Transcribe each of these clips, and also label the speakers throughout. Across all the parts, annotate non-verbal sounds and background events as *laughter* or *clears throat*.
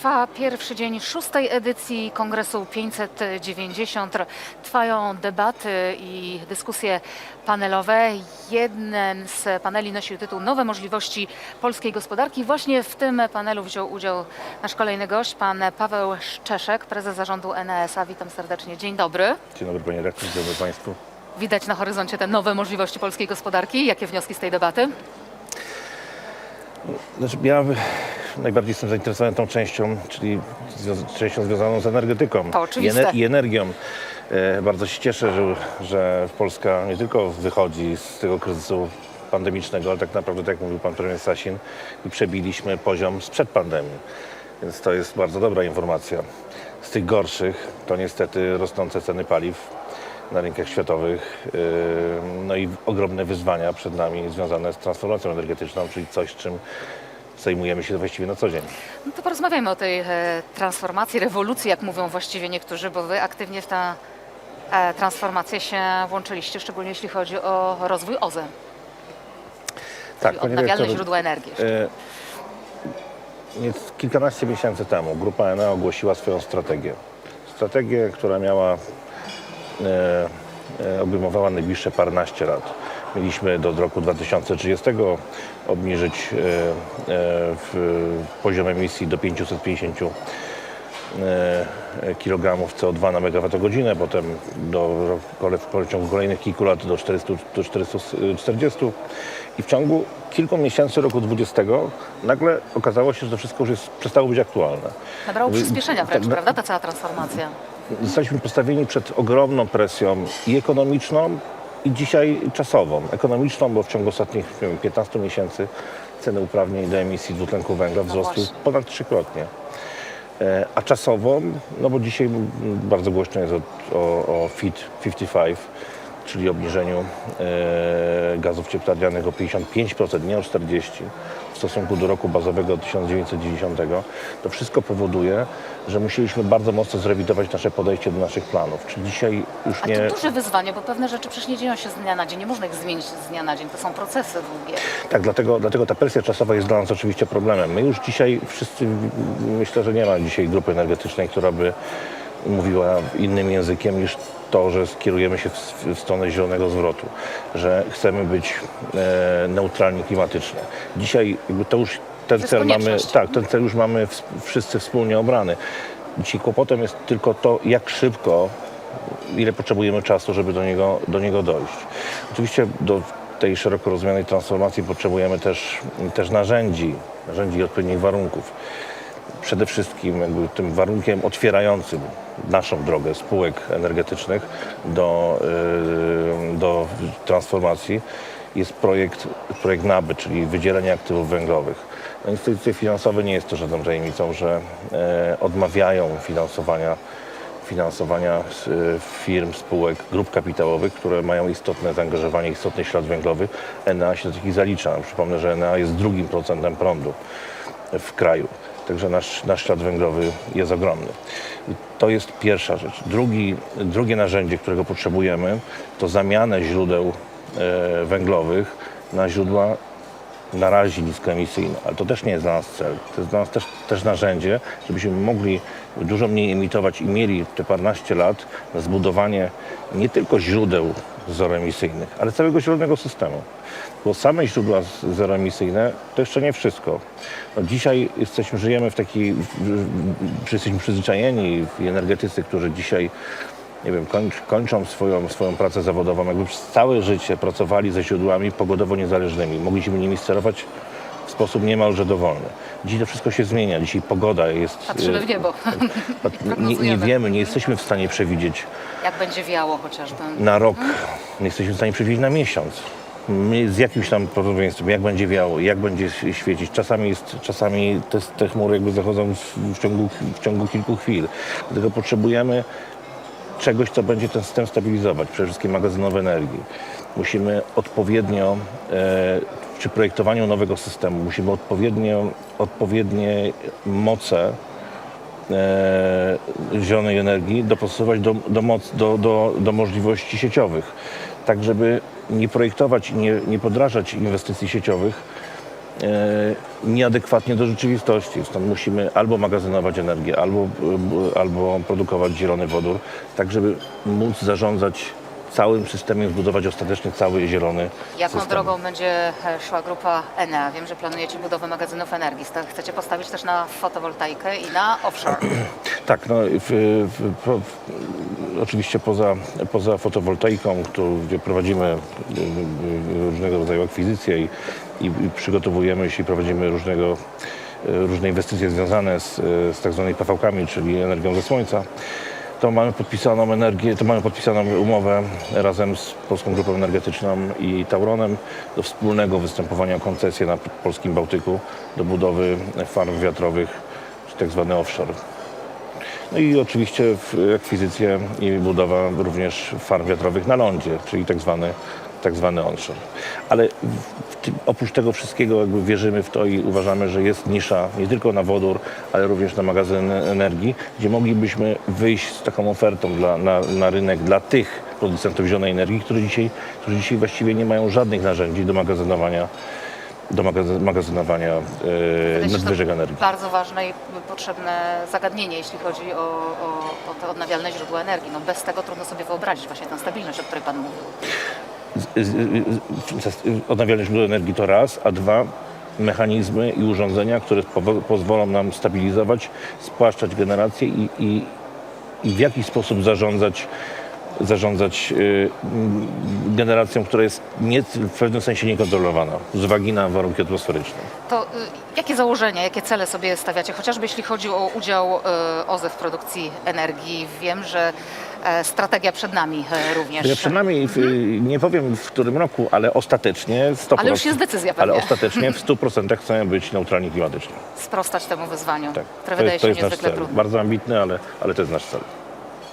Speaker 1: Trwa pierwszy dzień szóstej edycji Kongresu 590. Trwają debaty i dyskusje panelowe. Jeden z paneli nosił tytuł Nowe możliwości polskiej gospodarki. Właśnie w tym panelu wziął udział nasz kolejny gość, pan Paweł Szczeszek, prezes zarządu NASA. Witam serdecznie. Dzień dobry.
Speaker 2: Dzień dobry panie rektor, dzień dobry państwu.
Speaker 1: Widać na horyzoncie te nowe możliwości polskiej gospodarki. Jakie wnioski z tej debaty?
Speaker 2: Znaczy, ja najbardziej jestem zainteresowany tą częścią, czyli zwią- częścią związaną z energetyką
Speaker 1: To oczywiste.
Speaker 2: i, ener- i energią. E, bardzo się cieszę, że, że Polska nie tylko wychodzi z tego kryzysu pandemicznego, ale tak naprawdę, tak jak mówił pan premier Sasin, przebiliśmy poziom sprzed pandemii. Więc to jest bardzo dobra informacja. Z tych gorszych to niestety rosnące ceny paliw na rynkach światowych, yy, no i ogromne wyzwania przed nami związane z transformacją energetyczną, czyli coś, czym zajmujemy się właściwie na co dzień.
Speaker 1: No to porozmawiajmy o tej e, transformacji, rewolucji, jak mówią właściwie niektórzy, bo wy aktywnie w tę e, transformację się włączyliście, szczególnie jeśli chodzi o rozwój OZE,
Speaker 2: Tak,
Speaker 1: czyli odnawialne źródła energii.
Speaker 2: E, Więc kilkanaście miesięcy temu grupa ENA ogłosiła swoją strategię. Strategię, która miała, e, e, obejmowała najbliższe paręnaście lat. Mieliśmy do roku 2030 obniżyć e, e, w, poziom emisji do 550 e, kilogramów CO2 na megawattogodzinę, potem do, w ciągu kolejnych kilku lat do 400, do 440 i w ciągu kilku miesięcy roku 20 nagle okazało się, że to wszystko już jest, przestało być aktualne.
Speaker 1: Nabrało przyspieszenia wręcz,
Speaker 2: tak,
Speaker 1: prawda, ta cała transformacja?
Speaker 2: Zostaliśmy postawieni przed ogromną presją i ekonomiczną, i dzisiaj czasową. Ekonomiczną, bo w ciągu ostatnich nie wiem, 15 miesięcy ceny uprawnień do emisji dwutlenku węgla wzrosły
Speaker 1: właśnie.
Speaker 2: ponad trzykrotnie. E, A czasową, no bo dzisiaj bardzo głośno jest o, o, o FIT 55, czyli obniżeniu e, gazów cieplarnianych o 55%, nie o 40% w stosunku do roku bazowego 1990. To wszystko powoduje, że musieliśmy bardzo mocno zrewidować nasze podejście do naszych planów. Czyli dzisiaj już
Speaker 1: A
Speaker 2: nie...
Speaker 1: to duże wyzwanie, bo pewne rzeczy przecież nie dzieją się z dnia na dzień, nie można ich zmienić z dnia na dzień, to są procesy długie.
Speaker 2: Tak, dlatego, dlatego ta presja czasowa jest dla nas oczywiście problemem. My już dzisiaj wszyscy, myślę, że nie ma dzisiaj grupy energetycznej, która by mówiła innym językiem niż to, że skierujemy się w, w stronę zielonego zwrotu, że chcemy być e, neutralni klimatycznie. Dzisiaj jakby to już ten cel mamy, tak, ten cel już mamy w, wszyscy wspólnie obrany. Dzisiaj kłopotem jest tylko to, jak szybko ile potrzebujemy czasu, żeby do niego, do niego dojść. Oczywiście do tej szeroko rozumianej transformacji potrzebujemy też, też narzędzi, narzędzi i odpowiednich warunków. Przede wszystkim jakby tym warunkiem otwierającym naszą drogę spółek energetycznych do, yy, do transformacji jest projekt, projekt NABY, czyli wydzielenie aktywów węglowych. No, instytucje finansowe nie jest to żadną tajemnicą, że e, odmawiają finansowania finansowania y, firm, spółek, grup kapitałowych, które mają istotne zaangażowanie, istotny ślad węglowy. Enea się do takich zalicza. Przypomnę, że Enea jest drugim procentem prądu w kraju. Także nasz, nasz ślad węglowy jest ogromny. To jest pierwsza rzecz. Drugi, drugie narzędzie, którego potrzebujemy, to zamianę źródeł e, węglowych na źródła na razie niskoemisyjne, ale to też nie jest dla nas cel. To jest dla nas też, też narzędzie, żebyśmy mogli dużo mniej emitować i mieli te paręnaście lat na zbudowanie nie tylko źródeł zeroemisyjnych, ale całego zielonego systemu. Bo same źródła zeroemisyjne to jeszcze nie wszystko. No dzisiaj jesteśmy, żyjemy w takiej, jesteśmy przyzwyczajeni energetycy, którzy dzisiaj nie wiem, kończ, kończą swoją, swoją pracę zawodową, jakby przez całe życie pracowali ze źródłami pogodowo niezależnymi. Mogliśmy nimi sterować sposób niemalże dowolny. Dzisiaj to wszystko się zmienia. Dzisiaj pogoda jest...
Speaker 1: Patrzymy
Speaker 2: y,
Speaker 1: w niebo,
Speaker 2: pat- *laughs* nie, nie wiemy, nie jesteśmy w stanie przewidzieć
Speaker 1: jak będzie wiało chociażby.
Speaker 2: na rok, nie jesteśmy w stanie przewidzieć na miesiąc. My z jakimś tam prawdopodobieństwem, jak będzie wiało, jak będzie świecić. Czasami, jest, czasami te, te chmury jakby zachodzą w, ciągu, w ciągu kilku chwil. Dlatego potrzebujemy czegoś, co będzie ten system stabilizować, przede wszystkim magazynowe energii. Musimy odpowiednio, e, przy projektowaniu nowego systemu, musimy odpowiednio, odpowiednie moce e, zielonej energii dopasować do, do, moc, do, do, do możliwości sieciowych, tak żeby nie projektować i nie, nie podrażać inwestycji sieciowych nieadekwatnie do rzeczywistości. Stąd musimy albo magazynować energię, albo, e, albo produkować zielony wodór, tak żeby móc zarządzać całym systemem, zbudować ostatecznie cały zielony
Speaker 1: Jaką
Speaker 2: system.
Speaker 1: drogą będzie e, szła grupa Enea? Wiem, że planujecie budowę magazynów energii. Chcecie postawić też na fotowoltaikę i na offshore. *clears throat*
Speaker 2: Tak, no, w, w, w, oczywiście poza, poza fotowoltaiką, którą, gdzie prowadzimy y, y, różnego rodzaju akwizycje i, i, przygotowujemy się i prowadzimy różnego, y, różne inwestycje związane z, y, z tak zwanymi PV-kami, czyli energią ze słońca, to mamy podpisaną energię, to mamy podpisaną umowę razem z Polską Grupą Energetyczną i Tauronem do wspólnego występowania o koncesję na polskim Bałtyku do budowy farm wiatrowych, czy tak zwany offshore. No i oczywiście akwizycję i budowa również farm wiatrowych na lądzie, czyli tak zwany, tak zwany onshore. Ale tym, oprócz tego wszystkiego jakby wierzymy w to i uważamy, że jest nisza nie tylko na wodór, ale również na magazyn energii, gdzie moglibyśmy wyjść z taką ofertą dla, na, na rynek dla tych producentów zielonej energii, którzy dzisiaj, którzy dzisiaj właściwie nie mają żadnych narzędzi do magazynowania do magazy- magazynowania
Speaker 1: że
Speaker 2: nadwyżek energii.
Speaker 1: Bardzo ważne i potrzebne zagadnienie, jeśli chodzi o, o, o te odnawialne źródła energii. No bez tego trudno sobie wyobrazić właśnie tę stabilność, o której Pan mówił.
Speaker 2: Z- z- z- odnawialne źródła energii to raz, a dwa mechanizmy i urządzenia, które pozwolą nam stabilizować, spłaszczać generację i, i, i w jakiś sposób zarządzać, zarządzać y, generacją, która jest nie, w pewnym sensie niekontrolowana z uwagi na warunki atmosferyczne.
Speaker 1: To y, jakie założenia, jakie cele sobie stawiacie, chociażby jeśli chodzi o udział y, OZE w produkcji energii? Wiem, że e, strategia przed nami e, również.
Speaker 2: Ja przed nami, w, nie powiem w którym roku, ale ostatecznie 100%,
Speaker 1: Ale już jest decyzja pewnie.
Speaker 2: ale ostatecznie w *laughs* 100% chcemy być neutralni klimatycznie.
Speaker 1: Sprostać temu wyzwaniu,
Speaker 2: Tak.
Speaker 1: które
Speaker 2: To
Speaker 1: wydaje
Speaker 2: jest,
Speaker 1: się niezwykle
Speaker 2: cel.
Speaker 1: trudne.
Speaker 2: Bardzo ambitny, ale, ale to jest nasz cel.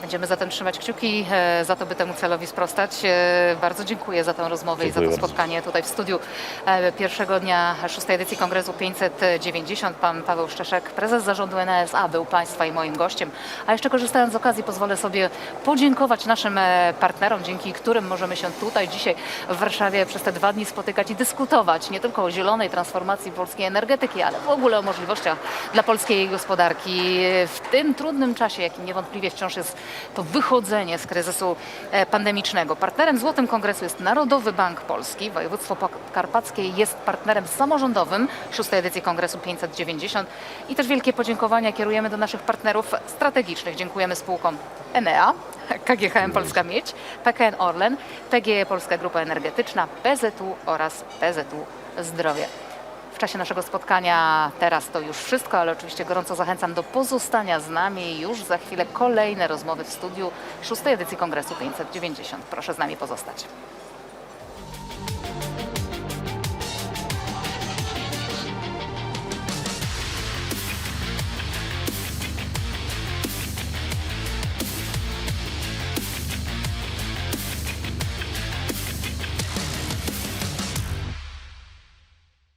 Speaker 1: Będziemy zatem trzymać kciuki e, za to, by temu celowi sprostać. E, Bardzo dziękuję za tę rozmowę i za
Speaker 2: Dziękuję
Speaker 1: to
Speaker 2: bardzo.
Speaker 1: spotkanie tutaj w studiu e, pierwszego dnia szóstej edycji Kongresu 590. Pan Paweł Szczeszek, prezes zarządu NSA, był Państwa i moim gościem. A jeszcze korzystając z okazji pozwolę sobie podziękować naszym partnerom, dzięki którym możemy się tutaj dzisiaj w Warszawie przez te dwa dni spotykać i dyskutować nie tylko o zielonej transformacji polskiej energetyki, ale w ogóle o możliwościach dla polskiej gospodarki w tym trudnym czasie, jakim niewątpliwie wciąż jest to wychodzenie z kryzysu e, pandemicznego. Partnerem Złotym Kongresu jest Narodowy Bank Polski. Województwo Karpackie jest partnerem samorządowym szóstej edycji Kongresu 590 i też wielkie podziękowania kierujemy do naszych partnerów strategicznych. Dziękujemy spółkom Enea, KGHM Polska Miedź, PKN Orlen, PGE Polska Grupa Energetyczna, PZU oraz PZU Zdrowie. W czasie naszego spotkania teraz to już wszystko, ale oczywiście gorąco zachęcam do pozostania z nami. Już za chwilę kolejne rozmowy w studiu szóstej edycji Kongresu 590. Proszę z nami pozostać.